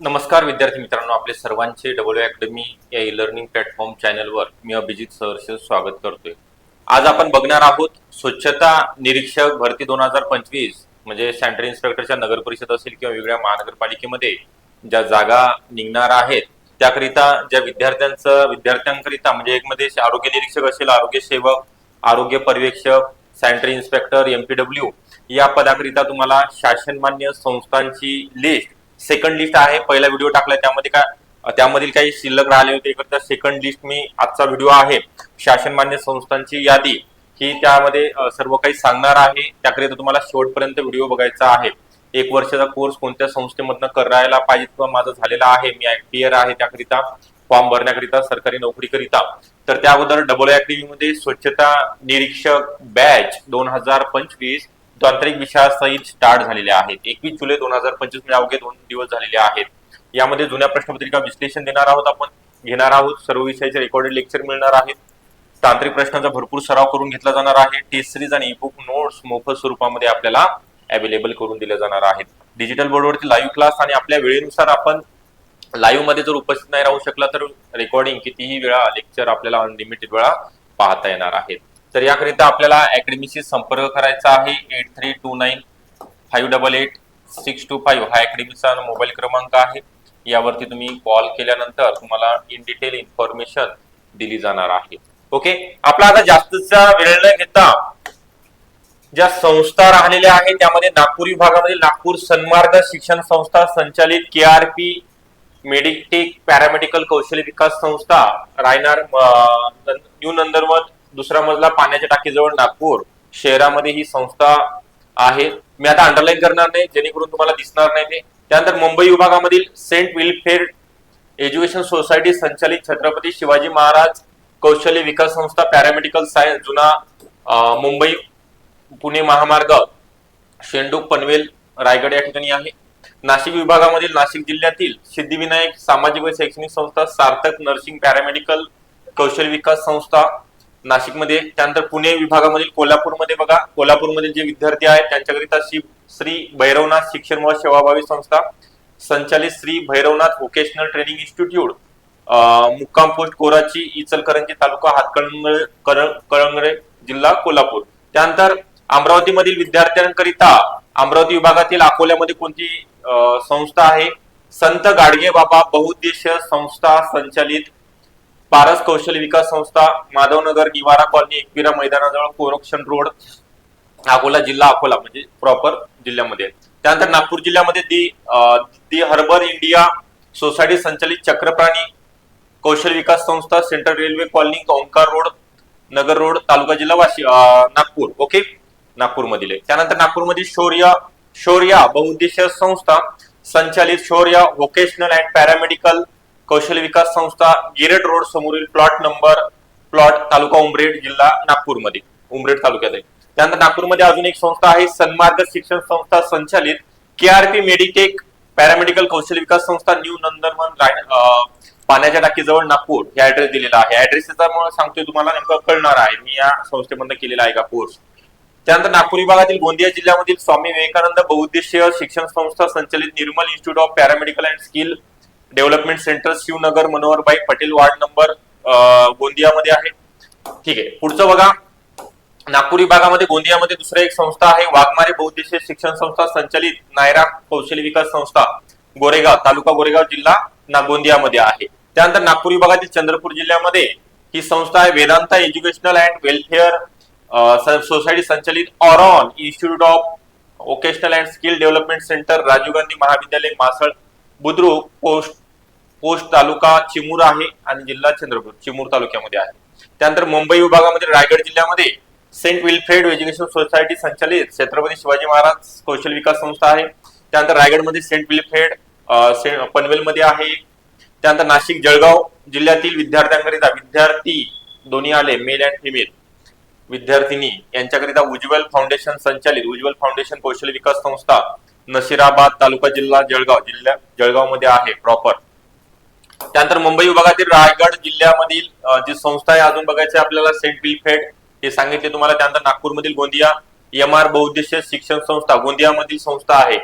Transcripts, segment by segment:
नमस्कार विद्यार्थी मित्रांनो आपले सर्वांचे डब्ल्यू अकॅडमी या ई लर्निंग प्लॅटफॉर्म चॅनलवर मी अभिजित सहर्ष स्वागत करतोय. आज आपण बघणार आहोत स्वच्छता निरीक्षक भरती दोन हजार पंचवीस म्हणजे सेंटर इन्स्पेक्टरच्या नगर परिषद असेल किंवा वेगळ्या महानगरपालिकेमध्ये ज्या जागा निघणार आहेत त्याकरिता ज्या विद्यार्थ्यांचं विद्यार्थ्यांकरिता म्हणजे एक मध्ये आरोग्य निरीक्षक असेल आरोग्य सेवक आरोग्य पर्यवेक्षक सॅनिटरी इन्स्पेक्टर एमपीडब्ल्यू या पदाकरिता तुम्हाला शासनमान्य संस्थांची लिस्ट सेकंड लिस्ट आहे. पहिला व्हिडिओ टाकलाय त्यामध्ये काय त्यामधील काही शिल्लक राहिले होते. इकडचा सेकंड लिस्ट मी आजचा व्हिडिओ आहे. शासनमान्य संस्थांची यादी. ही त्यामध्ये सर्व काही सांगणार आहे. त्याकरिता तुम्हाला शेवटपर्यंत व्हिडिओ बघायचा आहे. एक वर्षाचा कोर्स कोणत्या संस्थेमधनं करायला पाहिजे किंवा माझा झालेला आहे. मी आयपीआर आहे त्याकरिता फॉर्म भरण्याकरिता सरकारी नोकरीकरिता. तर त्या अगोदर डबल अकॅडमी मध्ये स्वच्छता निरीक्षक बॅच दोन हजार पंचवीस तांत्रिक विषयासहित स्टार्ट झालेले आहेत. एकवीस जुलै दोन हजार पंचवीस म्हणजे अवघे दोन दिवस झालेले आहेत. यामध्ये जुन्या प्रश्नपत्रिका विश्लेषण देणार आहोत आपण घेणार आहोत सर्व विषयाचे रेकॉर्डेड लेक्चर मिळणार आहेत. तांत्रिक प्रश्नांचा भरपूर सराव करून घेतला जाणार आहे. टेस्ट सिरीज आणि बुक नोट्स मोफत स्वरूपामध्ये आपल्याला अवेलेबल करून दिले जाणार आहेत. डिजिटल बोर्डवरती लाईव्ह क्लास आणि आपल्या वेळेनुसार आपण लाईव्हमध्ये जर उपस्थित नाही राहू शकला तर रेकॉर्डिंग कितीही वेळा लेक्चर आपल्याला अनलिमिटेड वेळा पाहता येणार आहेत. तर याकरिता आपल्याला अकॅडमीशी संपर्क करायचा आहे. Eight three two nine five double eight six two five हा अकॅडमीचा मोबाईल क्रमांक आहे. यावरती तुम्ही कॉल केल्यानंतर तुम्हाला इन डिटेल इन्फॉर्मेशन दिली जाणार आहे. ओके? आपला आता जास्तचा वेळ न घेता ज्या संस्था राहिलेल्या आहेत त्यामध्ये नागपूर विभागामध्ये नागपूर सन्मार्ग शिक्षण संस्था संचालित K R P Meditech paramedical कौशल्य विकास संस्था रायनार न्यू नंदनवन दुसरा मजला पाण्याच्या टाकीजवळ नागपूर. शहरामध्ये ही संस्था आहे. मी आता अंडरलाईन करणार नाही जेणेकरून तुम्हाला दिसणार नाही ते. त्यानंतर मुंबई विभागामधील सेंट विलफेअर एज्युकेशन सोसायटी संचालित छत्रपती शिवाजी महाराज कौशल्य विकास संस्था पॅरामेडिकल सायन्स जुना मुंबई पुणे महामार्ग शेंडूक पनवेल रायगड या ठिकाणी आहे. नाशिक विभागामधील नाशिक जिल्ह्यातील सिद्धिविनायक सामाजिक व शैक्षणिक संस्था सार्थक नर्सिंग पॅरामेडिकल कौशल्य विकास संस्था नाशिकमध्ये त्यानंतर पुणे विभागामधील कोल्हापूरमध्ये बघा. कोल्हापूरमधील जे विद्यार्थी आहेत त्यांच्याकरिता श्री श्री भैरवनाथ शिक्षण व सेवाभावी संस्था संचालित Shri Bhairavnath vocational training institute मुक्काम पोस्ट कोराची इचलकरंजी तालुका हातकळंगळे कळंगळे जिल्हा कोल्हापूर. त्यानंतर अमरावतीमधील विद्यार्थ्यांकरिता अमरावती विभागातील अकोल्यामध्ये कोणती संस्था आहे? संत गाडगे बाबा बहुद्देशीय संस्था संचालित पारस कौशल्य विकास संस्था माधवनगर निवारा कॉलनी एकविरा मैदानाजवळ कोरक्षण रोड अकोला जिल्हा अकोला म्हणजे प्रॉपर जिल्ह्यामध्ये त्यानंतर नागपूर जिल्ह्यामध्ये दी दी हर्बर इंडिया सोसायटी संचालित चक्रप्राणी कौशल विकास संस्था central railway colony Omkar road Nagar road तालुका जिल्हा वाशी नागपूर ओके नागपूरमधील आहे. त्यानंतर नागपूरमधील शौर्य शौर्या बहुउद्देशीय संस्था संचालित शौर्य व्होकेशनल अँड पॅरामेडिकल कौशल्य विकास संस्था गिरेट रोड समोरील प्लॉट नंबर प्लॉट तालुका उमरेड जिल्हा नागपूरमध्ये उमरेड तालुक्यात आहे. त्यानंतर नागपूरमध्ये अजून एक संस्था आहे सन्मार्ग शिक्षण संस्था संचालित K R P Meditech paramedical कौशल्य विकास संस्था न्यू नंदनवन पाण्याच्या टाकीजवळ नागपूर. हे ऍड्रेस दिलेला आहे. ऍड्रेस सांगतोय तुम्हाला नेमकं कळणार आहे. मी या संस्थेमधनं केलेला आहे का कोर्स त्यानंतर नागपूर विभागातील गोंदिया जिल्ह्यामधील स्वामी विवेकानंद बहुउद्देशीय शिक्षण संस्था संचालित Nirmal institute of paramedical and skill development centre Shivnagar Manoharbai Patel ward number अं, गोंदियामध्ये आहे. ठीक आहे. पुढचं बघा. नागपूर विभागामध्ये गोंदियामध्ये दुसरं एक संस्था आहे वाघमारे बहुद्देशीय शिक्षण संस्था संचालित नायरा कौशल्य विकास संस्था गोरेगाव तालुका गोरेगाव जिल्हा ना गोंदियामध्ये आहे. त्यानंतर नागपूर विभागातील चंद्रपूर जिल्ह्यामध्ये ही संस्था आहे Vedanta educational and welfare society संचालित Aaron institute of vocational and skill development centre Rajiv Gandhi महाविद्यालय मासळ बुद्रुक पोस्ट पोस्ट तालुका चिमूर आहे आणि जिल्हा चंद्रपूर चिमूर तालुक्यामध्ये आहे. त्यानंतर मुंबई विभागामध्ये रायगड जिल्ह्यामध्ये सेंट विल्फ्रेड एज्युकेशन सोसायटी संचालित छत्रपती शिवाजी महाराज कौशल विकास संस्था आहे. त्यानंतर रायगडमध्ये सेंट विल्फ्रेड से- पनवेलमध्ये आहे. त्यानंतर नाशिक जळगाव जिल्ह्यातील विद्यार्थ्यांकरिता विद्यार्थी दोन्ही आले मेल अँड फिमेल. विद्यार्थिनी यांच्याकरिता उज्ज्वल फाउंडेशन संचालित उज्ज्वल फाउंडेशन कौशल्य विकास संस्था नशिराबाद तालुका जिल्हा जळगाव जिल्ह्या जळगावमध्ये आहे प्रॉपर. त्यानंतर मुंबई विभागातील रायगड जिल्ह्यामधील जी संस्था आहे अजून बघायचं आपल्याला सेंट बिलफेड हे सांगितले तुम्हाला. त्यानंतर नागपूरमधील गोंदिया एम आर बहुउद्देशीय शिक्षण संस्था गोंदियामधील संस्था आहे.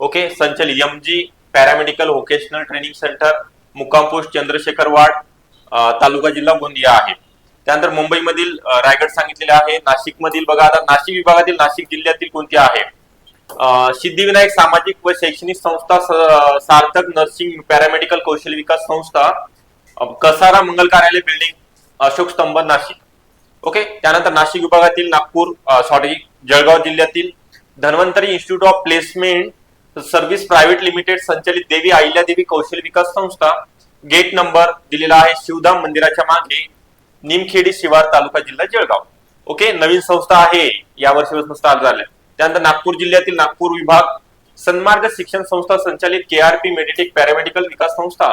Okay संचल M G paramedical vocational training centre मुक्कामपोस्ट Chandrashekhar वाड तालुका जिल्हा गोंदिया आहे. त्यानंतर मुंबईमधील रायगड सांगितलेले आहे. नाशिकमधील बघा आता नाशिक विभागातील नाशिक जिल्ह्यातील कोणती आहे? सिद्धिविनायक सामाजिक व शैक्षणिक संस्था सार्थक नर्सिंग पॅरामेडिकल कौशल्य विकास संस्था कसारा मंगल कार्यालय बिल्डिंग अशोक स्तंभ नाशिक. ओके त्यानंतर नाशिक विभागातील नागपूर सॉरी जळगाव जिल्ह्यातील Dhanvantari institute of placement service private limited संचलित देवी अहिल्यादेवी कौशल्य विकास संस्था. गेट नंबर दिलेला आहे शिवधाम मंदिराच्या मागे निमखेडी शिवार तालुका जिल्हा जळगाव. ओके नवीन संस्था आहे या वर्षीपासून स्टार्ट झाल्या. त्यानंतर नागपूर जिल्ह्यातील नागपूर विभाग सन्मार्ग शिक्षण संस्था संचालित K R P Meditech paramedical विकास संस्था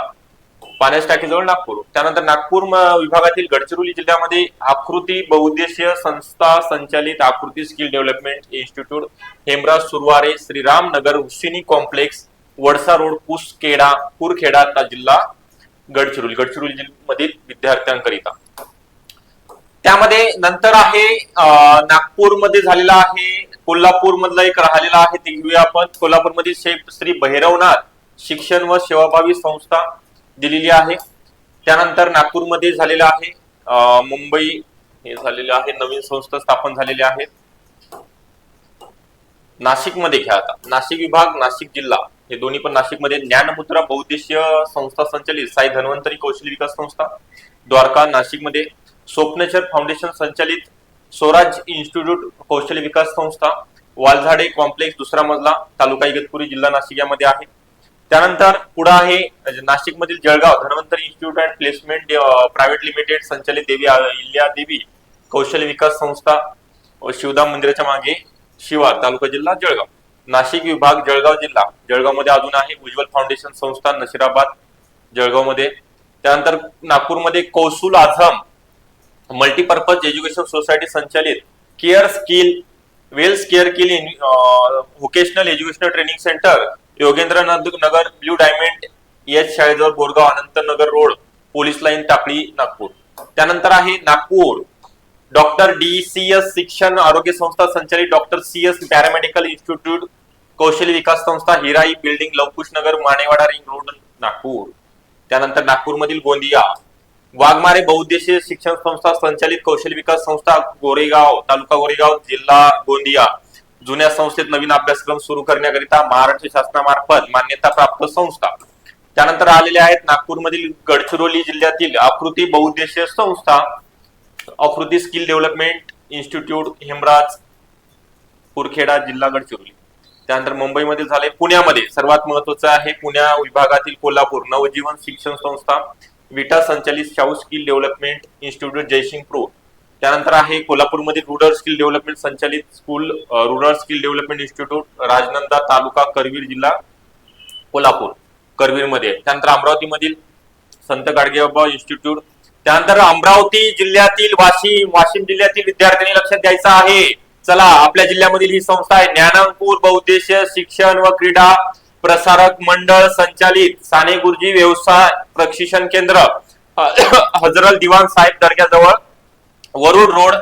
पाण्यास टाकीजवळ नागपूर. त्यानंतर नागपूर विभागातील गडचिरोली जिल्ह्यामध्ये आकृती बहुउद्देशीय संस्था संचालित Akruti skill development institute Hemraj Surware Shriram Nagar Hussaini complex Wadsa road Kuskheda Kurkheda जिल्हा गडचिरोली गडचिरोली जिल्ह्यामधील विद्यार्थ्यांकरिता. त्यामध्ये नंतर आहे नागपूरमध्ये झालेला आहे कोल्हापूर मधला एक राहिलेला आहे ते घेऊया आपण. कोल्हापूरमधील श्री भैरवनाथ शिक्षण व सेवाभावी संस्था दिलेली आहे. त्यानंतर नागपूरमध्ये झालेलं आहे मुंबई हे झालेले आहे नवीन संस्था स्थापन झालेले आहेत नाशिकमध्ये घ्या आता. नाशिक विभाग नाशिक जिल्हा. हे दोन्ही पण नाशिकमध्ये. ज्ञानमुद्रा बहुद्देशीय संस्था संचालित. साई धन्वंतरी कौशल्य विकास संस्था द्वारका नाशिकमध्ये. स्वप्नचर फाउंडेशन संचालित. स्वराज इन्स्टिट्यूट कौशल्य विकास संस्था वालझाडे कॉम्प्लेक्स दुसरा मजला तालुका इगतपुरी जिल्हा नाशिक यामध्ये आहे. त्यानंतर पुढे आहे नाशिकमधील Jalgaon Dhanvantari institute and placement private limited संचालित देवी इल्या देवी कौशल्य विकास संस्था शिवधाम मंदिराच्या मागे शिवा तालुका जिल्हा जळगाव. नाशिक विभाग जळगाव जिल्हा. जळगावमध्ये अजून आहे उज्ज्वल फाउंडेशन संस्था नशिराबाद जळगावमध्ये. त्यानंतर नागपूरमध्ये Kausul Azam multipurpose education society संचालित care skill wells care skill vocational educational training centre Yogendra Nagar blue diamond H शाळेजवळ Borgaon Anantnagar road police line Takli Nagpur. त्यानंतर आहे Nagpur. Doctor D C S शिक्षण आरोग्य संस्था संचालित doctor C S paramedical institute कौशल्य विकास संस्था Hirai building Lavkush Nagar Manewada ring road Nagpur. त्यानंतर नागपूरमधील गोंदिया. वाघमारे बहुउद्देशीय शिक्षण संस्था संचालित कौशल्य विकास संस्था गोरेगाव तालुका गोरेगाव जिल्हा गोंदिया. जुन्या संस्थेत नवीन अभ्यासक्रम सुरू करण्याकरिता महाराष्ट्र शासनामार्फत मान्यता प्राप्त संस्था. त्यानंतर आलेले आहेत नागपूरमधील गडचिरोली जिल्ह्यातील आकृती बहुउद्देशीय संस्था Akruti skill development institute Hemraj Kurkheda जिल्हा गडचिरोली. त्यानंतर मुंबईमध्ये झाले पुण्यामध्ये. सर्वात महत्वाचं आहे पुण्या विभागातील कोल्हापूर नवजीवन शिक्षण संस्था. विटा संचालित Shahu skill development institute Jaysing pro त्यानंतर आहे कोल्हापूरमध्ये रुरल स्किल डेव्हलपमेंट संचालित school rural skill development institute Rajnanda taluka Karveer जिल्हा कोल्हापूर करवीरमध्ये. त्यानंतर अमरावतीमधील संत गाडगेबाबा इन्स्टिट्यूट. त्यानंतर अमरावती जिल्ह्यातील वाशिम वाशिम जिल्ह्यातील विद्यार्थ्यांनी लक्षात द्यायचं आहे. चला आपल्या जिल्ह्यामधील ही संस्था आहे. ज्ञानांकूर बहुद्देशीय शिक्षण व क्रीडा प्रसारक मंडळ संचालित साने गुरुजी व्यवसाय प्रशिक्षण केंद्र हजरल दिवाण साहेब दर्ग्याजवळ वरुड रोड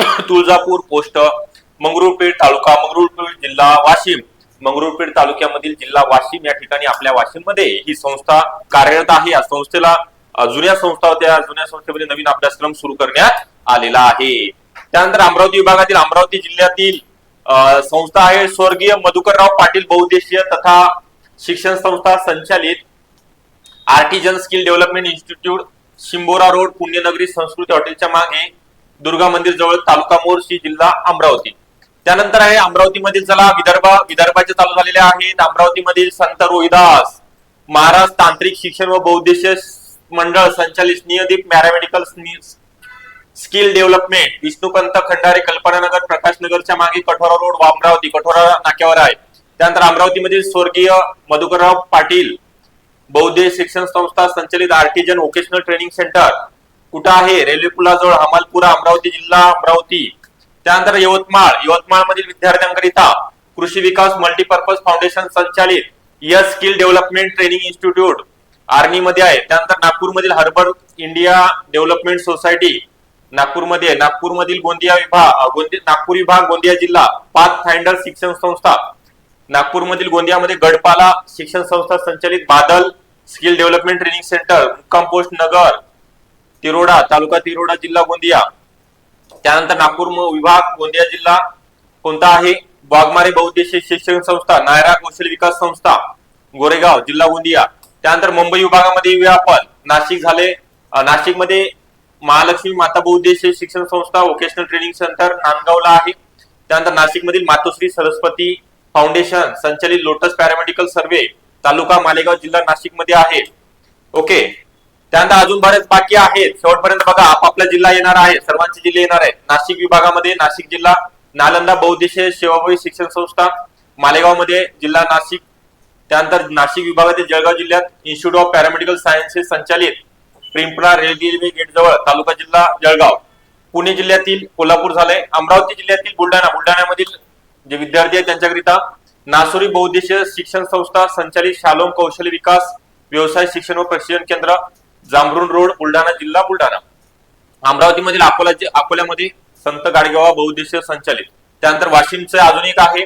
तुळजापूर पोस्ट मंगरुळपीर तालुका मंगरुळपीर जिल्हा वाशिम. मंगरुळपीर तालुक्यामधील जिल्हा वाशिम या ठिकाणी आपल्या वाशिममध्ये ही संस्था कार्यरत आहे. या संस्थेला जुन्या संस्था होत्या. जुन्या संस्थेमध्ये नवीन अभ्यासक्रम सुरू करण्यात आलेला आहे. त्यानंतर अमरावती विभागातील अमरावती जिल्ह्यातील संस्था आहे स्वर्गीय मधुकरराव पाटील बहुउद्देशीय तथा शिक्षण संस्था संचालित artisan skill development institute Shimbora road Punyanagari Sanskruti हॉटेलच्या मागे दुर्गा मंदिर जवळ तालुका मोर्शी जिल्हा अमरावती. त्यानंतर आहे अमरावतीमधील चला विदर्भ विदर्भाचे चालू झालेले आहेत. अमरावतीमधील संत रोहिदास महाराज तांत्रिक शिक्षण व बहुउद्देशीय मंडळ संचालित Snehdeep paramedical skill development Vishnupant Khandare Kalpananagar प्रकाशनगरच्या मागे कठोरा रोड व अमरावती कठोरा नाक्यावर आहे. त्यानंतर अमरावतीमधील स्वर्गीय मधुकरराव पाटील बौद्ध शिक्षण संस्था संचलित आर्टिजन व्होकेशनल ट्रेनिंग सेंटर कुठं आहे? रेल्वे पुलाजवळ हमालपुरा अमरावती जिल्हा अमरावती. त्यानंतर यवतमाळ यवतमाळ मधील विद्यार्थ्यांकरिता कृषी विकास मल्टीपर्पज फाउंडेशन संचालित yes skill development training institute army मध्ये आहे. त्यानंतर नागपूरमधील हर्बल इंडिया डेव्हलपमेंट सोसायटी नागपूरमध्ये नागपूरमधील गोंदिया विभाग गोंदिया नागपूर विभाग गोंदिया जिल्हा पाथ फाइंडर शिक्षण संस्था. नागपूरमधील गोंदियामध्ये गडपाला शिक्षण संस्था संचालित Badal skill development training centre मुक्काम पोस्ट नगर तिरोडा तालुका तिरोडा जिल्हा गोंदिया. त्यानंतर नागपूर विभाग गोंदिया जिल्हा कोणता आहे? वाघमारे बहुद्देशीय शिक्षण संस्था नायरा कौशल्य विकास संस्था गोरेगाव जिल्हा गोंदिया. त्यानंतर मुंबई विभागामध्ये आपण. नाशिक झाले नाशिकमध्ये महालक्ष्मी माता बहुद्देशीय शिक्षण संस्था वोकेशनल ट्रेनिंग सेंटर नांदगावला आहे. त्यानंतर नाशिकमधील मातोश्री सरस्वती फाउंडेशन संचालित lotus paramedical survey taluka Malegaon जिल्हा नाशिकमध्ये आहे. ओके. त्यानंतर अजून बरेच बाकी आहेत. शेवटपर्यंत बघा आपापला जिल्हा येणार आहे. सर्वांचे जिल्हे येणार आहेत. नाशिक विभागामध्ये नाशिक जिल्हा नालंदा बहुउद्देशीय सेवाभावी शिक्षण संस्था मालेगावमध्ये जिल्हा नाशिक. त्यानंतर नाशिक विभागातील जळगाव जिल्ह्यात इन्स्टिट्यूट ऑफ पॅरामेडिकल सायन्सेस संचालित पिंपळा रेल्वे गेट जवळ तालुका जिल्हा जळगाव. पुणे जिल्ह्यातील कोल्हापूर झालंय. अमरावती जिल्ह्यातील बुलढाणा. बुलढाण्यामधील जे विद्यार्थी आहेत त्यांच्याकरिता नासुरी बहुद्देशीय शिक्षण संस्था संचालित शालोम कौशल्य विकास व्यवसाय शिक्षण व प्रशिक्षण केंद्र जांभरुण रोड बुलढाणा जिल्हा बुलढाणा. अमरावतीमधील अकोला अकोल्यामध्ये संत गाडगेवा बहुद्देशीय संचालित. त्यानंतर वाशिमचं अजून एक आहे.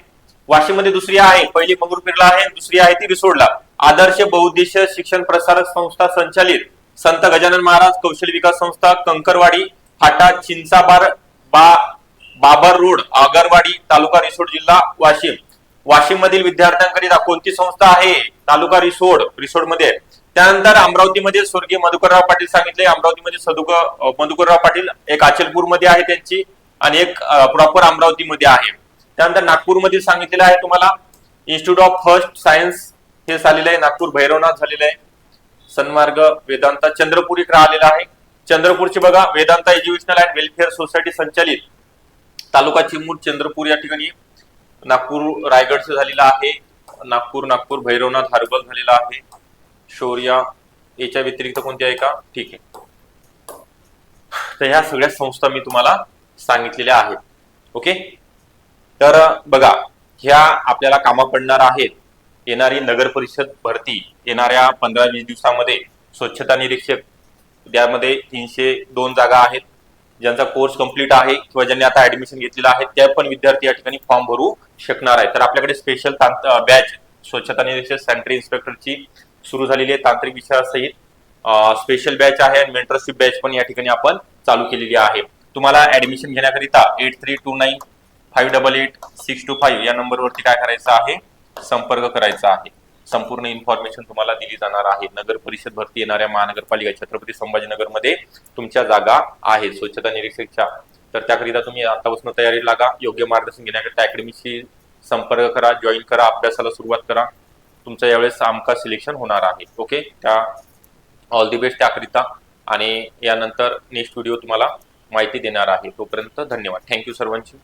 वाशिममध्ये दुसरी आहे. पहिली मंगरुपीरला आहे. दुसरी आहे ती रिसोडला. आदर्श बहुद्देशीय शिक्षण प्रसारक संस्था संचालित संत गजानन महाराज कौशल्य विकास संस्था कंकरवाडी फाटा चिंचाबार बा बाबर रोड आगरवाडी तालुका रिसोड जिल्हा वाशिम. वाशिम मधील विद्यार्थ्यांकरिता कोणती संस्था आहे? तालुका रिसोड रिसोडमध्ये त्यानंतर अमरावतीमध्ये स्वर्गीय मधुकरराव पाटील सांगितले. अमरावतीमध्ये सदुक मधुकरराव पाटील एक अचलपूरमध्ये आहे त्यांची आणि एक प्रॉपर अमरावतीमध्ये आहे. त्यानंतर नागपूरमध्ये सांगितलेलं आहे तुम्हाला. इन्स्टिट्यूट ऑफ फर्स्ट सायन्स हे झालेलं आहे. नागपूर भैरवनाथ झालेलं आहे. सन्मार्ग वेदांता चंद्रपूर इकडे आलेला आहे. चंद्रपूरची बघा Vedanta educational and welfare society संचालित. तालुका चिमूर चंद्रपूर या ठिकाणी नागपूर रायगडचं झालेलं आहे. नागपूर नागपूर भैरवनाथ हर्बल झालेला आहे. शौर्या याच्या व्यतिरिक्त कोणती आहे का? ठीक आहे. तर ह्या सगळ्या संस्था मी तुम्हाला सांगितलेल्या आहेत. ओके? तर बघा ह्या आपल्याला कामा पडणार आहेत. येणारी नगर परिषद भरती येणाऱ्या पंधरा वीस दिवसामध्ये स्वच्छता निरीक्षक त्यामध्ये तीनशे दोन जागा आहेत. ज्यांचा कोर्स कंप्लीट आहे किंवा ज्यांनी आता ऍडमिशन घेतलेलं आहे त्या पण विद्यार्थी या ठिकाणी फॉर्म भरू शकणार आहे तर आपल्याकडे स्पेशल बॅच स्वच्छता निरीक्षक सॅनिटरी इन्स्पेक्टरची सुरू झालेली आहे तांत्रिक विषयासहित स्पेशल बॅच आहे आणि मेंटरशिप बॅच पण या ठिकाणी आपण चालू केलेली आहे. तुम्हाला ऍडमिशन घेण्याकरिता eight three two nine five double eight six two five या नंबरवरती काय करायचं आहे? संपर्क करायचा आहे. संपूर्ण इन्फॉर्मेशन तुम्हाला दिली जाणार आहे. नगर परिषद भरती येणाऱ्या महानगरपालिका छत्रपती संभाजीनगरमध्ये तुमच्या जागा आहेत. स्वच्छता निरीक्षकच्या. तर त्याकरिता तुम्ही आतापासून तयारी लागा. योग्य मार्गदर्शन घेण्याकरिता अकॅडमीशी संपर्क करा. जॉईन करा. अभ्यासाला सुरुवात करा. तुमचं यावेळेस आमका सिलेक्शन होणार आहे. ओके त्या ऑल दी बेस्ट त्याकरिता. आणि यानंतर नेक्स्ट व्हिडिओ तुम्हाला माहिती देणार आहे. तोपर्यंत धन्यवाद. थँक्यू सर्वांची.